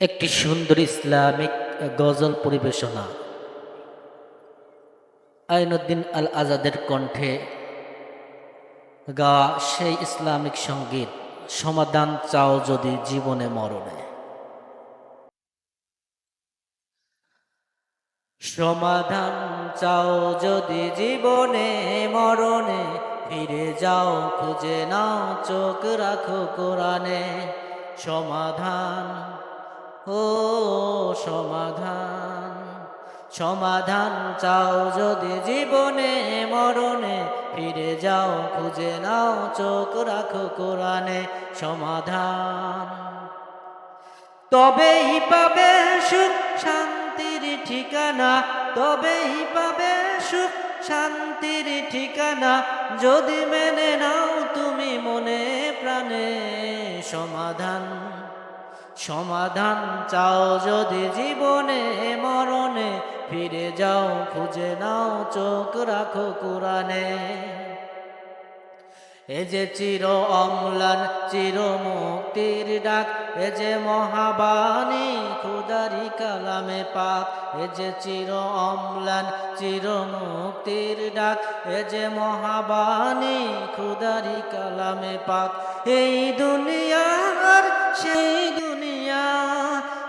একটি সুন্দর ইসলামিক গজল পরিবেশনা। আইনুদ্দিন আল আজাদের কণ্ঠে গাওয়া সেই ইসলামিক সংগীত, সমাধান চাও যদি জীবনে মরণে। সমাধান চাও যদি জীবনে মরণে, ফিরে যাও, খুঁজে নাও, চোখ রাখো কোরআনে। সমাধান ও সমাধান সমাধান চাও যদি জীবনে, মরণে ফিরে যাও, খুঁজে নাও, চোখ রাখো কোরআনে সমাধান। তবেই পাবে সুখ, শান্তির ঠিকানা, তবেই পাবে সুখ, শান্তির ঠিকানা। যদি মেনে নাও তুমি মনে প্রাণে সমাধান। সমাধান চাও যদি জীবনে মরণে, ফিরে যাও, খুঁজে নাও, চোখ রাখো কোরআনে। এ যে চির অম্লান, চির মুক্তির ডাক, এ যে মহাবাণী, খুদারি কালামে পাক, এ যে চির অম্লান, চির মুক্তির ডাক, এ যে মহাবাণী, খুদারি কালামে পাক, এই দুনিয়ার, সেই দুনিয়া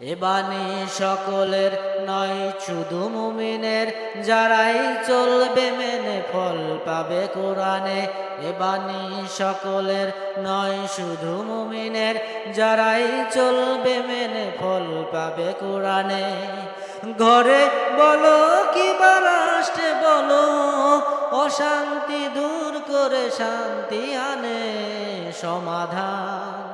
এ বাণী সকলের নয়, শুধু মুমিনের যারাই চলবে মেনে ফল পাবে কোরআনে। এ বাণী সকলের নয়, শুধু মুমিনের যারাই চলবে মেনে ফল পাবে কোরআনে। ঘরে বলো কি রাষ্ট্রে বলো, অশান্তি দূর করে শান্তি আনে সমাধান।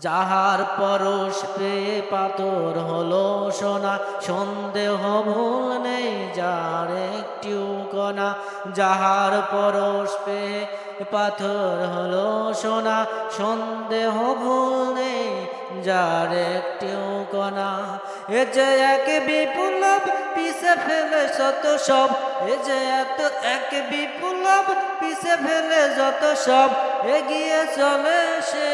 যাহার পরশ পেয়ে পাথর হলো সোনা, সন্দেহ ভুল নেই যার একটিও কণা। যাহার পরশ পেয়ে পাথর হলো সোনা, সন্দেহ ভুল নেই যার একটিও কণা। এ যে এক বিপ্লব পিছে ফেলে শত সব, এ যে এত এক বিপ্লব পিছে ফেলে যত সব, এগিয়ে চলে সে